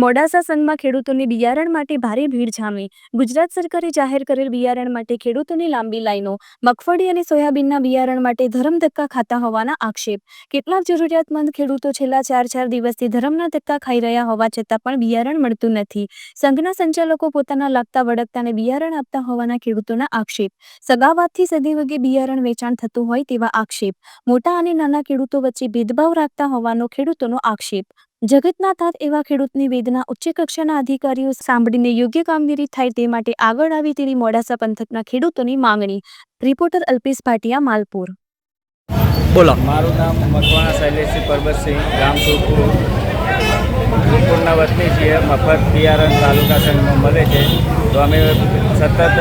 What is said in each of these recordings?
મોડાસા સંઘમાં ખેડૂતોની બિયારણ માટે ભારે ભીડ જામી. ગુજરાત સરકારે જાહેર કરેલ બિયારણ માટે ખેડૂતોની લાંબી લાઈનો, મગફળી અને સોયાબીનના બિયારણ માટે ધરમ ધક્કા ખાતા હોવાના આક્ષેપ. કેટલાક જરૂરિયાતમંદ ખેડૂતો છેલ્લા ચાર ચાર દિવસથી ધરમના ધક્કા ખાઈ રહ્યા હોવા છતાં પણ બિયારણ મળતું નથી. સંઘના સંચાલકો પોતાના લાગતા વળગતાને બિયારણ આપતા હોવાના ખેડૂતોના આક્ષેપ. સગાવાતથી સદીવગે બિયારણ વેચાણ થતું હોય તેવા આક્ષેપ. મોટા અને નાના ખેડૂતો વચ્ચે ભેદભાવ રાખતા હોવાનો ખેડૂતોનો આક્ષેપ. જગતના તાત એવા ખેડૂતની વેદના ઉચ્ચ કક્ષાના અધિકારીઓ સાંભળીને યોગ્ય કામગીરી થાય તે માટે આગળ આવી તેવી મોડાસા પંથકના ખેડૂતોની માંગણી. રિપોર્ટર અલ્પેશ ભાટિયા માલપુર. બોલો. મારું નામ મકવાણા શૈલેષસિંહ પરબતસિંહ ગામ સુરપુર. સુરપુરના વતની છીએ મફત બિયારણ તાલુકા સંઘમાં મળે છે. તો અમે સતત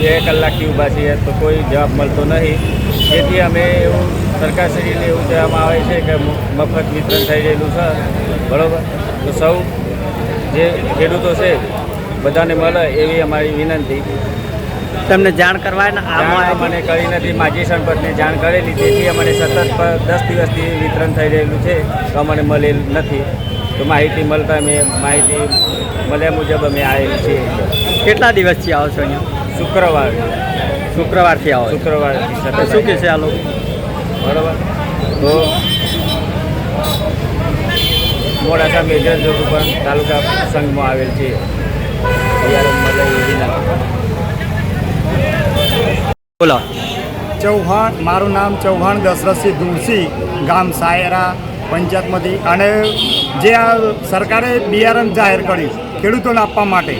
બે કલાકથી ઊભા છીએ તો કોઈ જવાબ મળતો નહીં. તેથી અમે એવું સરકારશ્રીને એવું કહેવામાં આવે છે કે મફત વિતરણ થઈ રહેલું છે બરાબર? તો સૌ જે ખેડૂતો છે બધાને મળે એવી અમારી વિનંતી. તમને જાણ કરવાના માહિતી- કરી નથી માજી સંપર્કને જાણ કરેલી તેથી અમને સતત દસ દિવસથી વિતરણ થઈ રહેલું છે તો અમને મળેલ નથી. તો માહિતી મળતા મેં માહિતી મળ્યા મુજબ અમે આવેલ છીએ. કેટલા દિવસથી આવો છો અહીંયા? શુક્રવાર. શુક્રવારથી આવો શુક્રવારથી સતત શું કહે છે આ લોકો? બરાબર? તો મોડાસા મેજર ચોક ઉપર તાલુકા સંઘમાં આવેલ છે. બોલો. ચૌહાણ મારું નામ ચૌહાણ દશરથસિંહ ધુળસી ગામ સાયરા પંચાયતમાંથી. અને જે આ સરકારે બિયારણ જાહેર કર્યું ખેડૂતોને આપવા માટે.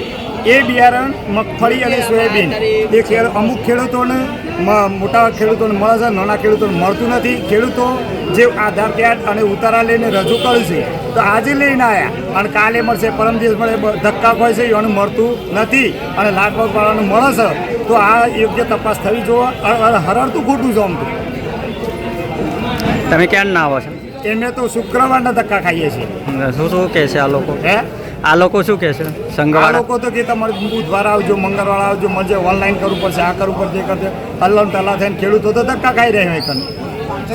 એ બિયારણ મગફળી અને સોયાબીન. એ અમુક ખેડૂતોને મોટા ખેડૂતોને મળે છે નાના ખેડૂતોને મળતું નથી. ખેડૂતો જે આધાર કાર્ડ અને ઉતારા લઈને રજૂ કર્યું છે તો આજે લઈને આવ્યા અને કાલે મળશે પરમ દિવસ મળે ધક્કા હોય છે એને મળતું નથી અને લાખ વાળાનું મળે છે. તો આ યોગ્ય તપાસ થવી અને હરડતું ખોટું છે આમ તો. તમે ક્યાં ના આવો છો? એમને તો શુક્રવારના ધક્કા ખાઈએ છીએ. શું શું કહે છે આ લોકો? હે? આ લોકો શું કહે છે? આ સંઘવાળા લોકો તો કે તમારે બુધવાર આવજો, મંગળવાર આવજો મજે ઓનલાઈન કરવું પડશે, આ કરવું પડશે, એ કરશે. હલ્લન તલા થઈને ખેડૂતો તો ધક્કા ખાઈ રહ્યા હોય કન.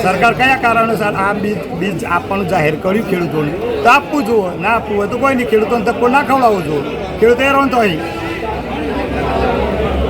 સરકાર કયા કારણોસર આ બીજ બીજ આપવાનું જાહેર કર્યું ખેડૂતોને? તો આપવું જોઈએ, ના આપવું હોય તો કોઈ નહીં ખેડૂતોને ધક્કો ના ખવડાવવો જોઈએ. ખેડૂતો હેરાન તો અહીં.